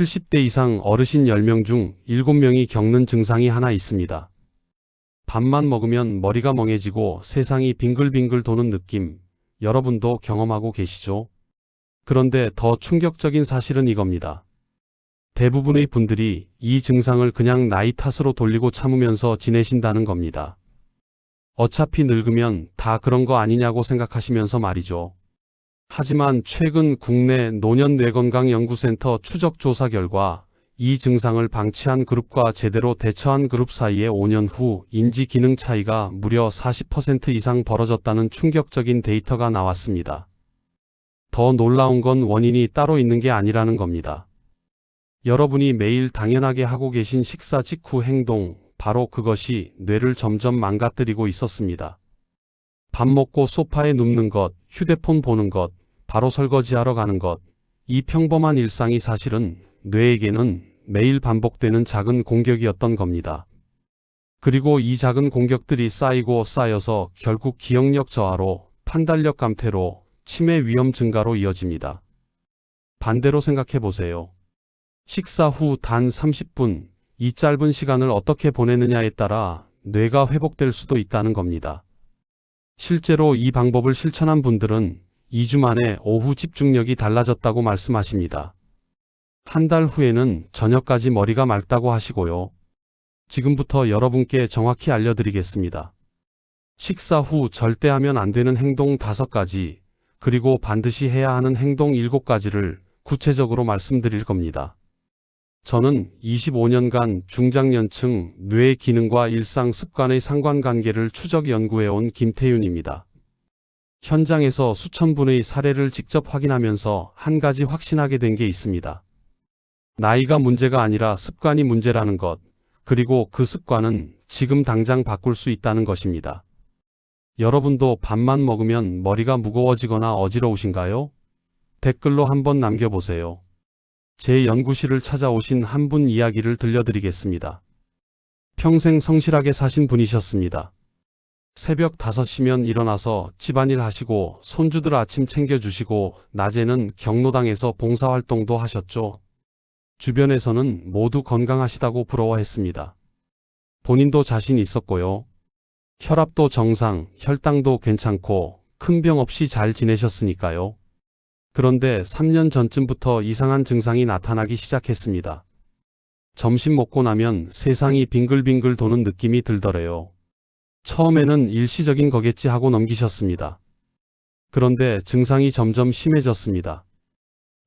70대 이상 어르신 10명 중 7명이 겪는 증상이 하나 있습니다. 밥만 먹으면 머리가 멍해지고 세상이 빙글빙글 도는 느낌, 여러분도 경험하고 계시죠? 그런데 더 충격적인 사실은 이겁니다. 대부분의 분들이 이 증상을 그냥 나이 탓으로 돌리고 참으면서 지내신다는 겁니다. 어차피 늙으면 다 그런 거 아니냐고 생각하시면서 말이죠. 하지만 최근 국내 노년뇌건강연구센터 추적 조사 결과 이 증상을 방치한 그룹과 제대로 대처한 그룹 사이의 5년 후 인지 기능 차이가 무려 40% 이상 벌어졌다는 충격적인 데이터가 나왔습니다. 더 놀라운 건 원인이 따로 있는 게 아니라는 겁니다. 여러분이 매일 당연하게 하고 계신 식사 직후 행동, 바로 그것이 뇌를 점점 망가뜨리고 있었습니다. 밥 먹고 소파에 눕는 것, 휴대폰 보는 것, 바로 설거지하러 가는 것, 이 평범한 일상이 사실은 뇌에게는 매일 반복되는 작은 공격이었던 겁니다. 그리고 이 작은 공격들이 쌓이고 쌓여서 결국 기억력 저하로, 판단력 감퇴로, 치매 위험 증가로 이어집니다. 반대로 생각해 보세요. 식사 후 단 30분, 이 짧은 시간을 어떻게 보내느냐에 따라 뇌가 회복될 수도 있다는 겁니다. 실제로 이 방법을 실천한 분들은 2주 만에 오후 집중력이 달라졌다고 말씀하십니다. 한 달 후에는 저녁까지 머리가 맑다고 하시고요. 지금부터 여러분께 정확히 알려드리겠습니다. 식사 후 절대 하면 안 되는 행동 5가지, 그리고 반드시 해야 하는 행동 7가지를 구체적으로 말씀드릴 겁니다. 저는 25년간 중장년층 뇌 기능과 일상 습관의 상관관계를 추적 연구해온 김태윤입니다. 현장에서 수천 분의 사례를 직접 확인하면서 한 가지 확신하게 된 게 있습니다. 나이가 문제가 아니라 습관이 문제라는 것, 그리고 그 습관은 지금 당장 바꿀 수 있다는 것입니다. 여러분도 밥만 먹으면 머리가 무거워지거나 어지러우신가요? 댓글로 한번 남겨보세요. 제 연구실을 찾아오신 한 분 이야기를 들려드리겠습니다. 평생 성실하게 사신 분이셨습니다. 새벽 5시면 일어나서 집안일 하시고 손주들 아침 챙겨주시고 낮에는 경로당에서 봉사활동도 하셨죠. 주변에서는 모두 건강하시다고 부러워했습니다. 본인도 자신 있었고요. 혈압도 정상, 혈당도 괜찮고 큰 병 없이 잘 지내셨으니까요. 그런데 3년 전쯤부터 이상한 증상이 나타나기 시작했습니다. 점심 먹고 나면 세상이 빙글빙글 도는 느낌이 들더래요. 처음에는 일시적인 거겠지 하고 넘기셨습니다. 그런데 증상이 점점 심해졌습니다.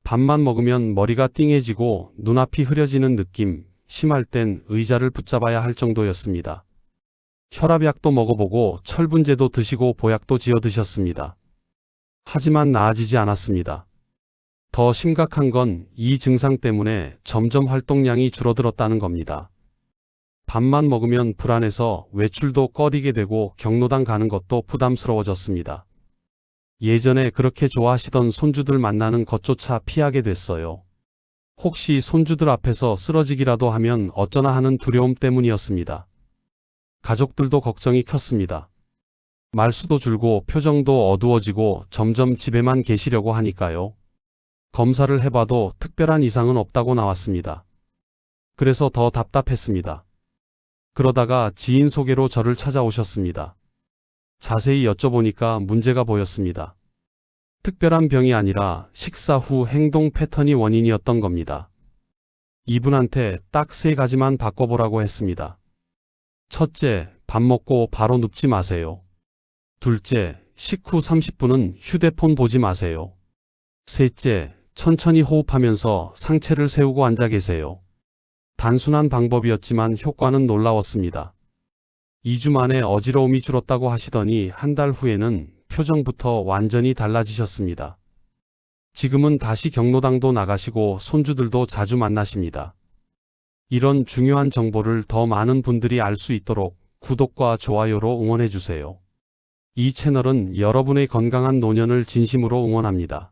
밥만 먹으면 머리가 띵해지고 눈앞이 흐려지는 느낌, 심할 땐 의자를 붙잡아야 할 정도였습니다. 혈압약도 먹어보고 철분제도 드시고 보약도 지어 드셨습니다. 하지만 나아지지 않았습니다. 더 심각한 건 이 증상 때문에 점점 활동량이 줄어들었다는 겁니다. 밥만 먹으면 불안해서 외출도 꺼리게 되고 경로당 가는 것도 부담스러워졌습니다. 예전에 그렇게 좋아하시던 손주들 만나는 것조차 피하게 됐어요. 혹시 손주들 앞에서 쓰러지기라도 하면 어쩌나 하는 두려움 때문이었습니다. 가족들도 걱정이 컸습니다. 말수도 줄고 표정도 어두워지고 점점 집에만 계시려고 하니까요. 검사를 해봐도 특별한 이상은 없다고 나왔습니다. 그래서 더 답답했습니다. 그러다가 지인 소개로 저를 찾아오셨습니다. 자세히 여쭤보니까 문제가 보였습니다. 특별한 병이 아니라 식사 후 행동 패턴이 원인이었던 겁니다. 이분한테 딱 세 가지만 바꿔보라고 했습니다. 첫째, 밥 먹고 바로 눕지 마세요. 둘째, 식후 30분은 휴대폰 보지 마세요. 셋째, 천천히 호흡하면서 상체를 세우고 앉아 계세요. 단순한 방법이었지만 효과는 놀라웠습니다. 2주 만에 어지러움이 줄었다고 하시더니 한 달 후에는 표정부터 완전히 달라지셨습니다. 지금은 다시 경로당도 나가시고 손주들도 자주 만나십니다. 이런 중요한 정보를 더 많은 분들이 알 수 있도록 구독과 좋아요로 응원해주세요. 이 채널은 여러분의 건강한 노년을 진심으로 응원합니다.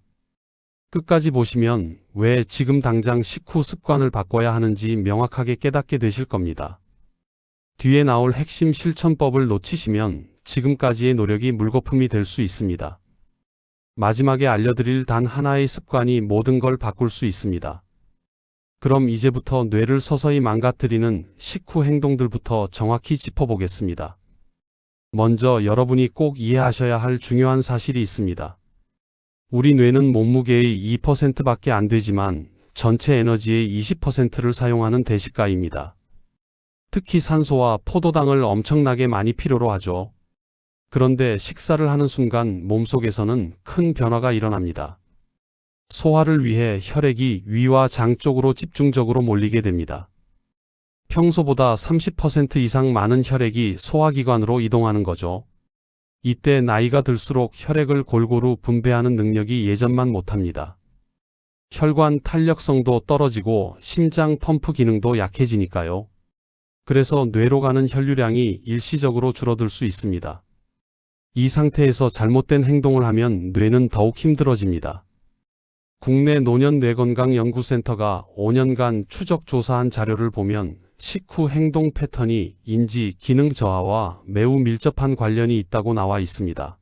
끝까지 보시면 왜 지금 당장 식후 습관을 바꿔야 하는지 명확하게 깨닫게 되실 겁니다. 뒤에 나올 핵심 실천법을 놓치시면 지금까지의 노력이 물거품이 될 수 있습니다. 마지막에 알려드릴 단 하나의 습관이 모든 걸 바꿀 수 있습니다. 그럼 이제부터 뇌를 서서히 망가뜨리는 식후 행동들부터 정확히 짚어보겠습니다. 먼저 여러분이 꼭 이해하셔야 할 중요한 사실이 있습니다. 우리 뇌는 몸무게의 2%밖에 안 되지만 전체 에너지의 20%를 사용하는 대식가입니다. 특히 산소와 포도당을 엄청나게 많이 필요로 하죠. 그런데 식사를 하는 순간 몸속에서는 큰 변화가 일어납니다. 소화를 위해 혈액이 위와 장 쪽으로 집중적으로 몰리게 됩니다. 평소보다 30% 이상 많은 혈액이 소화기관으로 이동하는 거죠. 이때 나이가 들수록 혈액을 골고루 분배하는 능력이 예전만 못합니다. 혈관 탄력성도 떨어지고 심장 펌프 기능도 약해지니까요. 그래서 뇌로 가는 혈류량이 일시적으로 줄어들 수 있습니다. 이 상태에서 잘못된 행동을 하면 뇌는 더욱 힘들어집니다. 국내 노년뇌건강연구센터가 5년간 추적 조사한 자료를 보면 식후 행동 패턴이 인지 기능 저하와 매우 밀접한 관련이 있다고 나와 있습니다.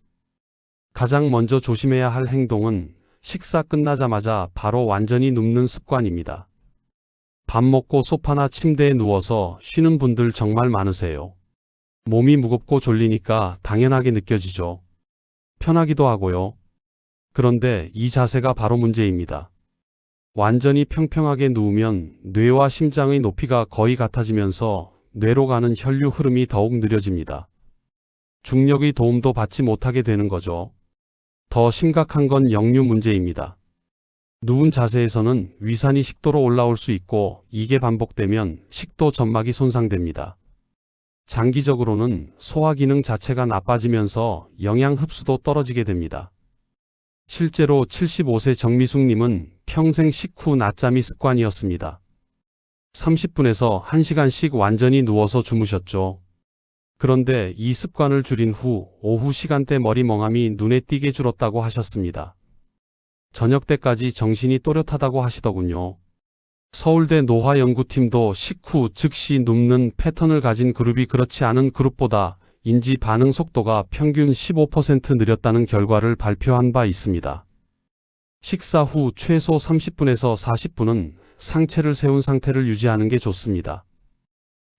가장 먼저 조심해야 할 행동은 식사 끝나자마자 바로 완전히 눕는 습관입니다. 밥 먹고 소파나 침대에 누워서 쉬는 분들 정말 많으세요. 몸이 무겁고 졸리니까 당연하게 느껴지죠. 편하기도 하고요. 그런데 이 자세가 바로 문제입니다. 완전히 평평하게 누우면 뇌와 심장의 높이가 거의 같아지면서 뇌로 가는 혈류 흐름이 더욱 느려집니다. 중력의 도움도 받지 못하게 되는 거죠. 더 심각한 건 역류 문제입니다. 누운 자세에서는 위산이 식도로 올라올 수 있고 이게 반복되면 식도 점막이 손상됩니다. 장기적으로는 소화 기능 자체가 나빠지면서 영양 흡수도 떨어지게 됩니다. 실제로 75세 정미숙님은 평생 식후 낮잠이 습관이었습니다. 30분에서 1시간씩 완전히 누워서 주무셨죠. 그런데 이 습관을 줄인 후 오후 시간대 머리 멍함이 눈에 띄게 줄었다고 하셨습니다. 저녁 때까지 정신이 또렷하다고 하시더군요. 서울대 노화연구팀도 식후 즉시 눕는 패턴을 가진 그룹이 그렇지 않은 그룹보다 인지 반응 속도가 평균 15% 느렸다는 결과를 발표한 바 있습니다. 식사 후 최소 30분에서 40분은 상체를 세운 상태를 유지하는 게 좋습니다.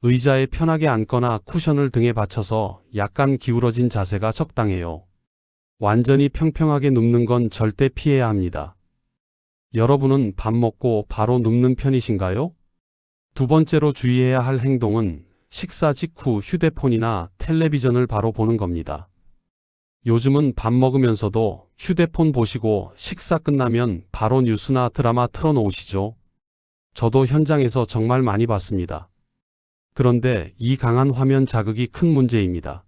의자에 편하게 앉거나 쿠션을 등에 받쳐서 약간 기울어진 자세가 적당해요. 완전히 평평하게 눕는 건 절대 피해야 합니다. 여러분은 밥 먹고 바로 눕는 편이신가요? 두 번째로 주의해야 할 행동은 식사 직후 휴대폰이나 텔레비전을 바로 보는 겁니다. 요즘은 밥 먹으면서도 휴대폰 보시고 식사 끝나면 바로 뉴스나 드라마 틀어놓으시죠. 저도 현장에서 정말 많이 봤습니다. 그런데 이 강한 화면 자극이 큰 문제입니다.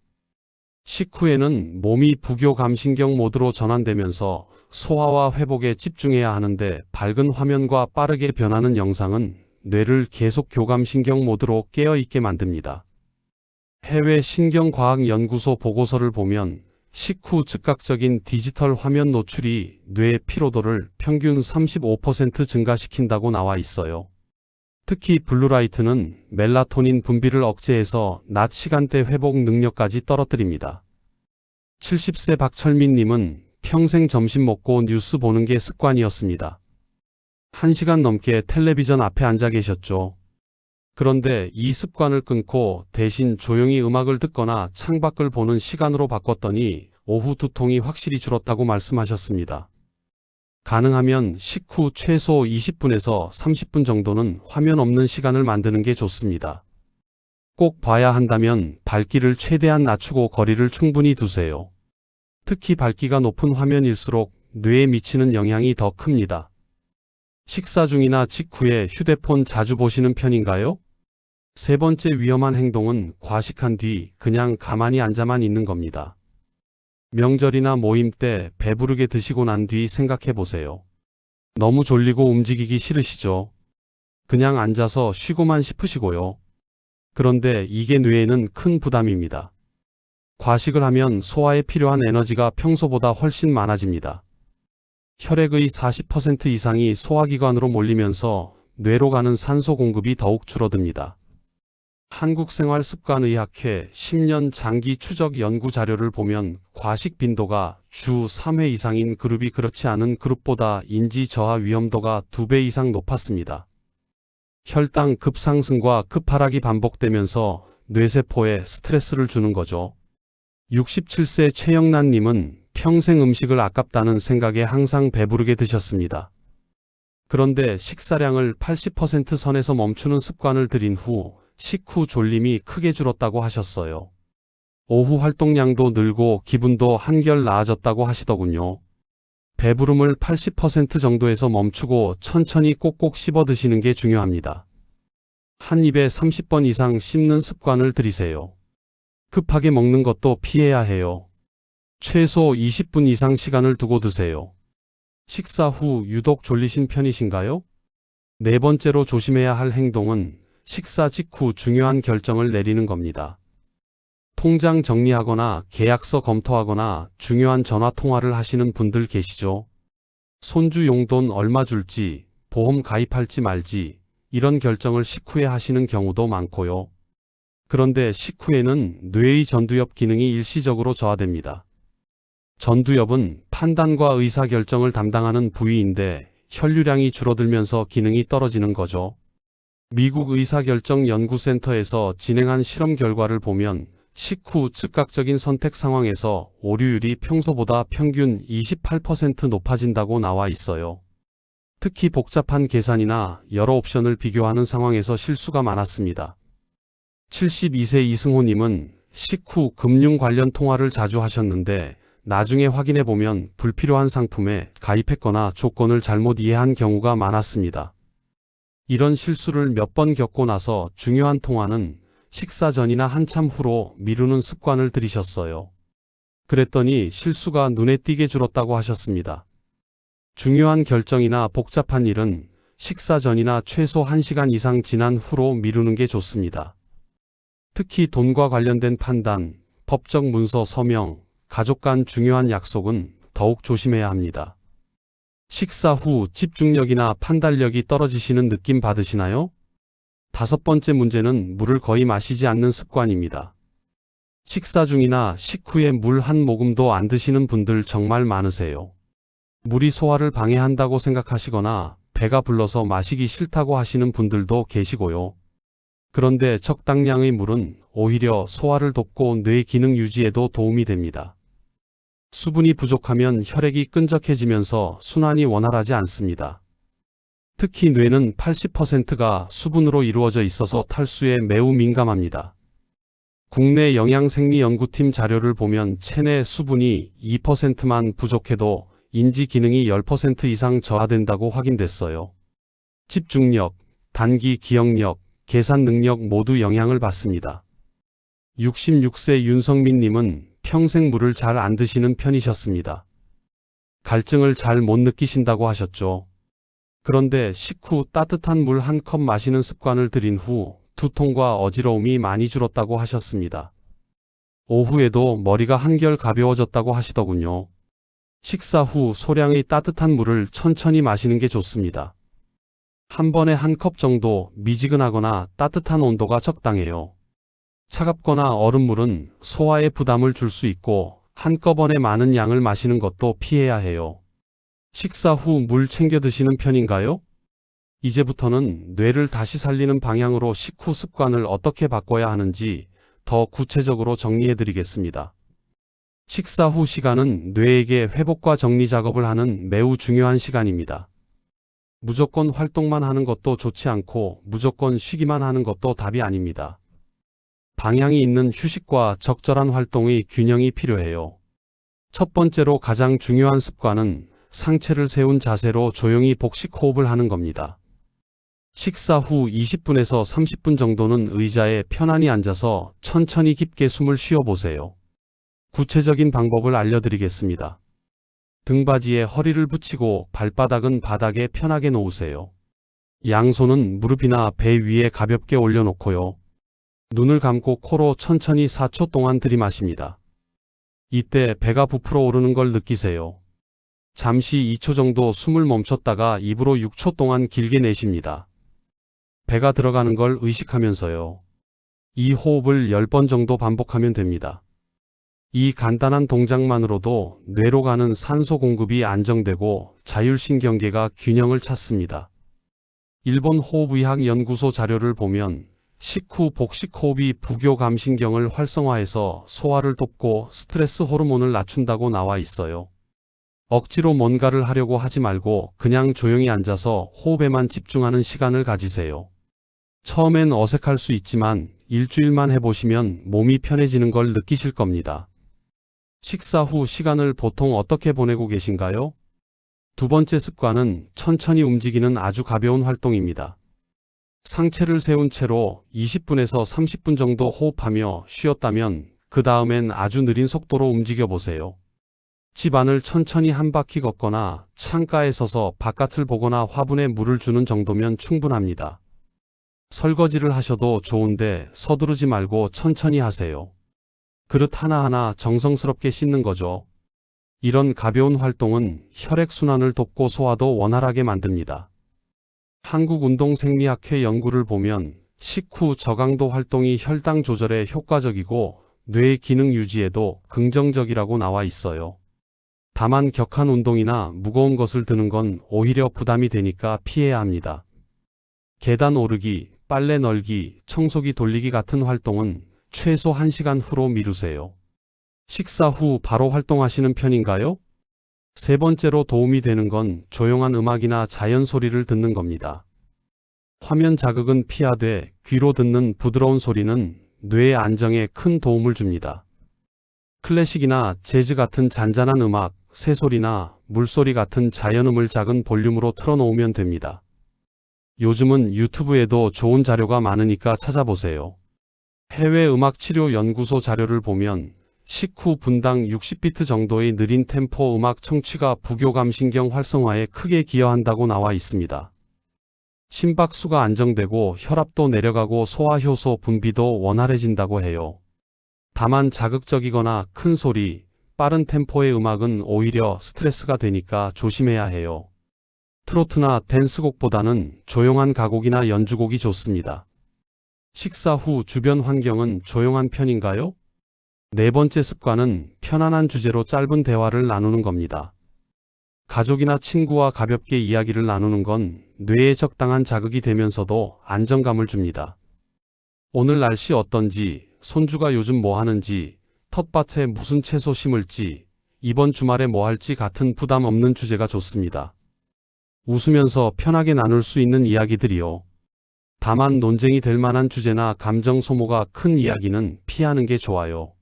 식후에는 몸이 부교감신경 모드로 전환되면서 소화와 회복에 집중해야 하는데 밝은 화면과 빠르게 변하는 영상은 뇌를 계속 교감신경 모드로 깨어있게 만듭니다. 해외 신경과학연구소 보고서를 보면 식후 즉각적인 디지털 화면 노출이 뇌 피로도를 평균 35% 증가시킨다고 나와 있어요. 특히 블루라이트는 멜라토닌 분비를 억제해서 낮 시간대 회복 능력까지 떨어뜨립니다. 70세 박철민 님은 평생 점심 먹고 뉴스 보는 게 습관이었습니다. 1시간 넘게 텔레비전 앞에 앉아 계셨죠. 그런데 이 습관을 끊고 대신 조용히 음악을 듣거나 창밖을 보는 시간으로 바꿨더니 오후 두통이 확실히 줄었다고 말씀하셨습니다. 가능하면 식후 최소 20분에서 30분 정도는 화면 없는 시간을 만드는 게 좋습니다. 꼭 봐야 한다면 밝기를 최대한 낮추고 거리를 충분히 두세요. 특히 밝기가 높은 화면일수록 뇌에 미치는 영향이 더 큽니다. 식사 중이나 직후에 휴대폰 자주 보시는 편인가요? 세 번째 위험한 행동은 과식한 뒤 그냥 가만히 앉아만 있는 겁니다. 명절이나 모임 때 배부르게 드시고 난 뒤 생각해 보세요. 너무 졸리고 움직이기 싫으시죠? 그냥 앉아서 쉬고만 싶으시고요. 그런데 이게 뇌에는 큰 부담입니다. 과식을 하면 소화에 필요한 에너지가 평소보다 훨씬 많아집니다. 혈액의 40% 이상이 소화기관으로 몰리면서 뇌로 가는 산소 공급이 더욱 줄어듭니다. 한국생활습관의학회 10년 장기 추적 연구 자료를 보면 과식 빈도가 주 3회 이상인 그룹이 그렇지 않은 그룹보다 인지 저하 위험도가 2배 이상 높았습니다. 혈당 급상승과 급하락이 반복되면서 뇌세포에 스트레스를 주는 거죠. 67세 최영란님은 평생 음식을 아깝다는 생각에 항상 배부르게 드셨습니다. 그런데 식사량을 80% 선에서 멈추는 습관을 들인 후 식후 졸림이 크게 줄었다고 하셨어요. 오후 활동량도 늘고 기분도 한결 나아졌다고 하시더군요. 배부름을 80% 정도에서 멈추고 천천히 꼭꼭 씹어 드시는 게 중요합니다. 한 입에 30번 이상 씹는 습관을 들이세요. 급하게 먹는 것도 피해야 해요. 최소 20분 이상 시간을 두고 드세요. 식사 후 유독 졸리신 편이신가요? 네 번째로 조심해야 할 행동은 식사 직후 중요한 결정을 내리는 겁니다. 통장 정리하거나 계약서 검토하거나 중요한 전화 통화를 하시는 분들 계시죠? 손주 용돈 얼마 줄지, 보험 가입할지 말지, 이런 결정을 식후에 하시는 경우도 많고요. 그런데 식후에는 뇌의 전두엽 기능이 일시적으로 저하됩니다. 전두엽은 판단과 의사결정을 담당하는 부위인데 혈류량이 줄어들면서 기능이 떨어지는 거죠. 미국 의사결정연구센터에서 진행한 실험 결과를 보면 식후 즉각적인 선택 상황에서 오류율이 평소보다 평균 28% 높아진다고 나와 있어요. 특히 복잡한 계산이나 여러 옵션을 비교하는 상황에서 실수가 많았습니다. 72세 이승호님은 식후 금융 관련 통화를 자주 하셨는데 나중에 확인해 보면 불필요한 상품에 가입했거나 조건을 잘못 이해한 경우가 많았습니다. 이런 실수를 몇 번 겪고 나서 중요한 통화는 식사 전이나 한참 후로 미루는 습관을 들이셨어요. 그랬더니 실수가 눈에 띄게 줄었다고 하셨습니다. 중요한 결정이나 복잡한 일은 식사 전이나 최소 1시간 이상 지난 후로 미루는 게 좋습니다. 특히 돈과 관련된 판단, 법적 문서 서명, 가족 간 중요한 약속은 더욱 조심해야 합니다. 식사 후 집중력이나 판단력이 떨어지시는 느낌 받으시나요? 다섯 번째 문제는 물을 거의 마시지 않는 습관입니다. 식사 중이나 식후에 물 한 모금도 안 드시는 분들 정말 많으세요. 물이 소화를 방해한다고 생각하시거나 배가 불러서 마시기 싫다고 하시는 분들도 계시고요. 그런데 적당량의 물은 오히려 소화를 돕고 뇌 기능 유지에도 도움이 됩니다. 수분이 부족하면 혈액이 끈적해지면서 순환이 원활하지 않습니다. 특히 뇌는 80%가 수분으로 이루어져 있어서 탈수에 매우 민감합니다. 국내 영양생리연구팀 자료를 보면 체내 수분이 2%만 부족해도 인지 기능이 10% 이상 저하된다고 확인됐어요. 집중력, 단기 기억력, 계산 능력 모두 영향을 받습니다. 66세 윤성민님은 평생 물을 잘 안 드시는 편이셨습니다. 갈증을 잘 못 느끼신다고 하셨죠. 그런데 식후 따뜻한 물 한 컵 마시는 습관을 들인 후 두통과 어지러움이 많이 줄었다고 하셨습니다. 오후에도 머리가 한결 가벼워졌다고 하시더군요. 식사 후 소량의 따뜻한 물을 천천히 마시는 게 좋습니다. 한 번에 한 컵 정도 미지근하거나 따뜻한 온도가 적당해요. 차갑거나 얼음물은 소화에 부담을 줄 수 있고 한꺼번에 많은 양을 마시는 것도 피해야 해요. 식사 후 물 챙겨 드시는 편인가요? 이제부터는 뇌를 다시 살리는 방향으로 식후 습관을 어떻게 바꿔야 하는지 더 구체적으로 정리해 드리겠습니다. 식사 후 시간은 뇌에게 회복과 정리 작업을 하는 매우 중요한 시간입니다. 무조건 활동만 하는 것도 좋지 않고 무조건 쉬기만 하는 것도 답이 아닙니다. 방향이 있는 휴식과 적절한 활동의 균형이 필요해요. 첫 번째로 가장 중요한 습관은 상체를 세운 자세로 조용히 복식 호흡을 하는 겁니다. 식사 후 20분에서 30분 정도는 의자에 편안히 앉아서 천천히 깊게 숨을 쉬어 보세요. 구체적인 방법을 알려드리겠습니다. 등받이에 허리를 붙이고 발바닥은 바닥에 편하게 놓으세요. 양손은 무릎이나 배 위에 가볍게 올려놓고요. 눈을 감고 코로 천천히 4초 동안 들이마십니다. 이때 배가 부풀어 오르는 걸 느끼세요. 잠시 2초 정도 숨을 멈췄다가 입으로 6초 동안 길게 내쉽니다. 배가 들어가는 걸 의식하면서요. 이 호흡을 10번 정도 반복하면 됩니다. 이 간단한 동작만으로도 뇌로 가는 산소 공급이 안정되고 자율신경계가 균형을 찾습니다. 일본 호흡의학 연구소 자료를 보면 식후 복식 호흡이 부교 감신경을 활성화해서 소화를 돕고 스트레스 호르몬을 낮춘다고 나와 있어요. 억지로 뭔가를 하려고 하지 말고 그냥 조용히 앉아서 호흡에만 집중하는 시간을 가지세요. 처음엔 어색할 수 있지만 일주일만 해보시면 몸이 편해지는 걸 느끼실 겁니다. 식사 후 시간을 보통 어떻게 보내고 계신가요? 두 번째 습관은 천천히 움직이는 아주 가벼운 활동입니다. 상체를 세운 채로 20분에서 30분 정도 호흡하며 쉬었다면 그 다음엔 아주 느린 속도로 움직여 보세요. 집 안을 천천히 한 바퀴 걷거나 창가에 서서 바깥을 보거나 화분에 물을 주는 정도면 충분합니다. 설거지를 하셔도 좋은데 서두르지 말고 천천히 하세요. 그릇 하나하나 정성스럽게 씻는 거죠. 이런 가벼운 활동은 혈액순환을 돕고 소화도 원활하게 만듭니다. 한국운동생리학회 연구를 보면 식후 저강도 활동이 혈당 조절에 효과적이고 뇌의 기능 유지에도 긍정적이라고 나와 있어요. 다만 격한 운동이나 무거운 것을 드는 건 오히려 부담이 되니까 피해야 합니다. 계단 오르기, 빨래 널기, 청소기 돌리기 같은 활동은 최소 1시간 후로 미루세요. 식사 후 바로 활동하시는 편인가요? 세 번째로 도움이 되는 건 조용한 음악이나 자연 소리를 듣는 겁니다. 화면 자극은 피하되 귀로 듣는 부드러운 소리는 뇌의 안정에 큰 도움을 줍니다. 클래식이나 재즈 같은 잔잔한 음악, 새소리나 물소리 같은 자연음을 작은 볼륨으로 틀어놓으면 됩니다. 요즘은 유튜브에도 좋은 자료가 많으니까 찾아보세요. 해외 음악 치료 연구소 자료를 보면 식후 분당 60비트 정도의 느린 템포 음악 청취가 부교감 신경 활성화에 크게 기여한다고 나와 있습니다. 심박수가 안정되고 혈압도 내려가고 소화효소 분비도 원활해진다고 해요. 다만 자극적이거나 큰 소리, 빠른 템포의 음악은 오히려 스트레스가 되니까 조심해야 해요. 트로트나 댄스곡보다는 조용한 가곡이나 연주곡이 좋습니다. 식사 후 주변 환경은 조용한 편인가요? 네 번째 습관은 편안한 주제로 짧은 대화를 나누는 겁니다. 가족이나 친구와 가볍게 이야기를 나누는 건 뇌에 적당한 자극이 되면서도 안정감을 줍니다. 오늘 날씨 어떤지, 손주가 요즘 뭐 하는지, 텃밭에 무슨 채소 심을지, 이번 주말에 뭐 할지 같은 부담 없는 주제가 좋습니다. 웃으면서 편하게 나눌 수 있는 이야기들이요. 다만 논쟁이 될 만한 주제나 감정 소모가 큰 이야기는 피하는 게 좋아요.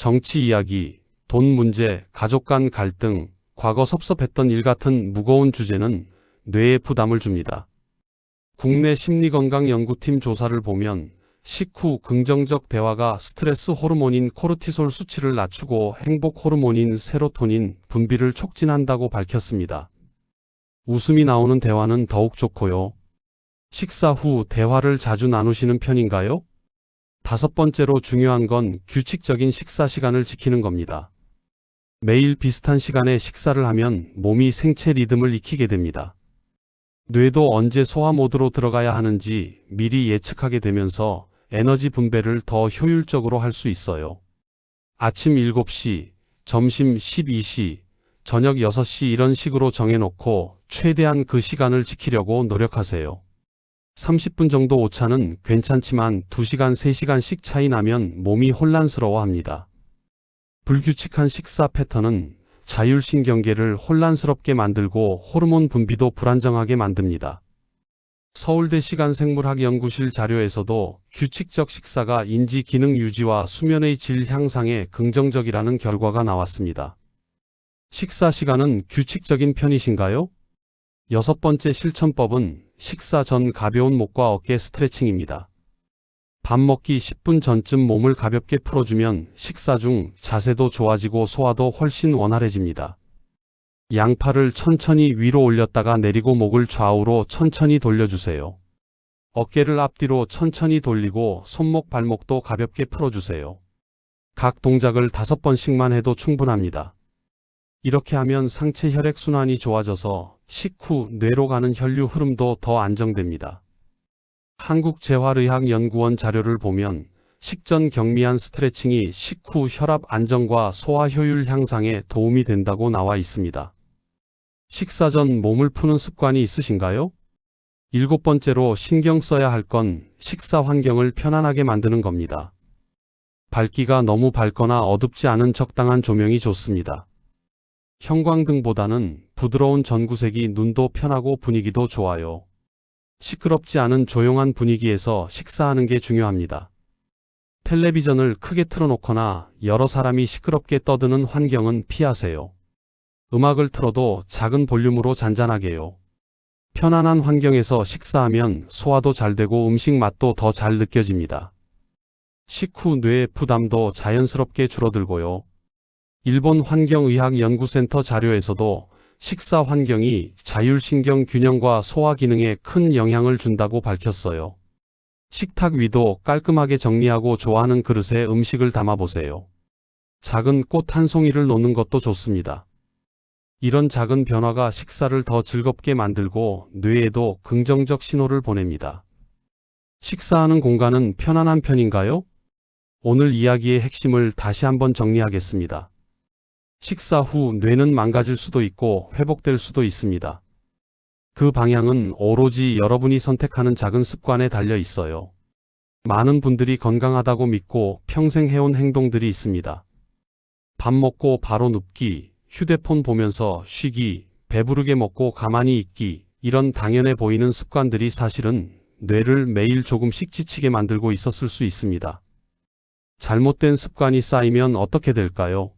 정치 이야기, 돈 문제, 가족 간 갈등, 과거 섭섭했던 일 같은 무거운 주제는 뇌에 부담을 줍니다. 국내 심리건강연구팀 조사를 보면 식후 긍정적 대화가 스트레스 호르몬인 코르티솔 수치를 낮추고 행복 호르몬인 세로토닌 분비를 촉진한다고 밝혔습니다. 웃음이 나오는 대화는 더욱 좋고요. 식사 후 대화를 자주 나누시는 편인가요? 다섯 번째로 중요한 건 규칙적인 식사 시간을 지키는 겁니다. 매일 비슷한 시간에 식사를 하면 몸이 생체 리듬을 익히게 됩니다. 뇌도 언제 소화 모드로 들어가야 하는지 미리 예측하게 되면서 에너지 분배를 더 효율적으로 할 수 있어요. 아침 7시, 점심 12시, 저녁 6시 이런 식으로 정해놓고 최대한 그 시간을 지키려고 노력하세요. 30분 정도 오차는 괜찮지만 2시간, 3시간씩 차이 나면 몸이 혼란스러워 합니다. 불규칙한 식사 패턴은 자율신경계를 혼란스럽게 만들고 호르몬 분비도 불안정하게 만듭니다. 서울대 시간생물학 연구실 자료에서도 규칙적 식사가 인지 기능 유지와 수면의 질 향상에 긍정적이라는 결과가 나왔습니다. 식사 시간은 규칙적인 편이신가요? 여섯 번째 실천법은 식사 전 가벼운 목과 어깨 스트레칭입니다. 밥 먹기 10분 전쯤 몸을 가볍게 풀어주면 식사 중 자세도 좋아지고 소화도 훨씬 원활해집니다. 양팔을 천천히 위로 올렸다가 내리고 목을 좌우로 천천히 돌려주세요. 어깨를 앞뒤로 천천히 돌리고 손목 발목도 가볍게 풀어주세요. 각 동작을 다섯 번씩만 해도 충분합니다. 이렇게 하면 상체 혈액 순환이 좋아져서 식후 뇌로 가는 혈류 흐름도 더 안정됩니다. 한국재활의학연구원 자료를 보면 식전 경미한 스트레칭이 식후 혈압 안정과 소화 효율 향상에 도움이 된다고 나와 있습니다. 식사 전 몸을 푸는 습관이 있으신가요? 일곱 번째로 신경 써야 할 건 식사 환경을 편안하게 만드는 겁니다. 밝기가 너무 밝거나 어둡지 않은 적당한 조명이 좋습니다. 형광등보다는 부드러운 전구색이 눈도 편하고 분위기도 좋아요. 시끄럽지 않은 조용한 분위기에서 식사하는 게 중요합니다. 텔레비전을 크게 틀어놓거나 여러 사람이 시끄럽게 떠드는 환경은 피하세요. 음악을 틀어도 작은 볼륨으로 잔잔하게요. 편안한 환경에서 식사하면 소화도 잘 되고 음식 맛도 더 잘 느껴집니다. 식후 뇌의 부담도 자연스럽게 줄어들고요. 일본 환경의학연구센터 자료에서도 식사 환경이 자율신경 균형과 소화 기능에 큰 영향을 준다고 밝혔어요. 식탁 위도 깔끔하게 정리하고 좋아하는 그릇에 음식을 담아보세요. 작은 꽃 한 송이를 놓는 것도 좋습니다. 이런 작은 변화가 식사를 더 즐겁게 만들고 뇌에도 긍정적 신호를 보냅니다. 식사하는 공간은 편안한 편인가요? 오늘 이야기의 핵심을 다시 한번 정리하겠습니다. 식사 후 뇌는 망가질 수도 있고 회복될 수도 있습니다. 그 방향은 오로지 여러분이 선택하는 작은 습관에 달려 있어요. 많은 분들이 건강하다고 믿고 평생 해온 행동들이 있습니다. 밥 먹고 바로 눕기, 휴대폰 보면서 쉬기, 배부르게 먹고 가만히 있기, 이런 당연해 보이는 습관들이 사실은 뇌를 매일 조금씩 지치게 만들고 있었을 수 있습니다. 잘못된 습관이 쌓이면 어떻게 될까요?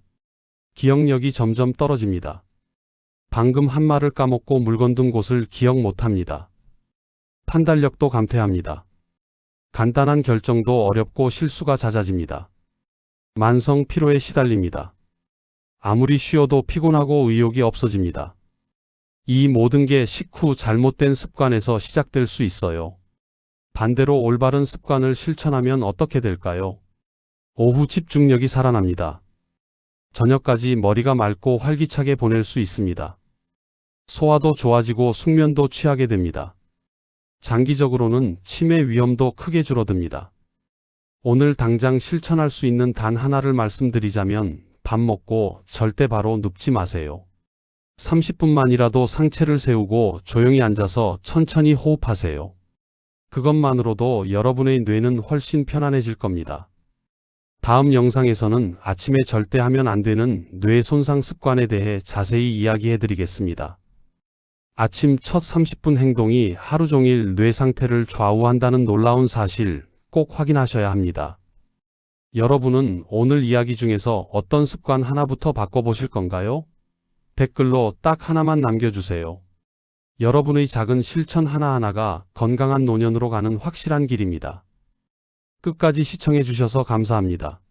기억력이 점점 떨어집니다. 방금 한 말을 까먹고 물건 둔 곳을 기억 못합니다. 판단력도 감퇴합니다. 간단한 결정도 어렵고 실수가 잦아집니다. 만성 피로에 시달립니다. 아무리 쉬어도 피곤하고 의욕이 없어집니다. 이 모든 게 식후 잘못된 습관에서 시작될 수 있어요. 반대로 올바른 습관을 실천하면 어떻게 될까요? 오후 집중력이 살아납니다. 저녁까지 머리가 맑고 활기차게 보낼 수 있습니다. 소화도 좋아지고 숙면도 취하게 됩니다. 장기적으로는 치매 위험도 크게 줄어듭니다. 오늘 당장 실천할 수 있는 단 하나를 말씀드리자면 밥 먹고 절대 바로 눕지 마세요. 30분만이라도 상체를 세우고 조용히 앉아서 천천히 호흡하세요. 그것만으로도 여러분의 뇌는 훨씬 편안해질 겁니다. 다음 영상에서는 아침에 절대 하면 안 되는 뇌 손상 습관에 대해 자세히 이야기해 드리겠습니다. 아침 첫 30분 행동이 하루 종일 뇌 상태를 좌우한다는 놀라운 사실 꼭 확인하셔야 합니다. 여러분은 오늘 이야기 중에서 어떤 습관 하나부터 바꿔보실 건가요? 댓글로 딱 하나만 남겨주세요. 여러분의 작은 실천 하나하나가 건강한 노년으로 가는 확실한 길입니다. 끝까지 시청해 주셔서 감사합니다.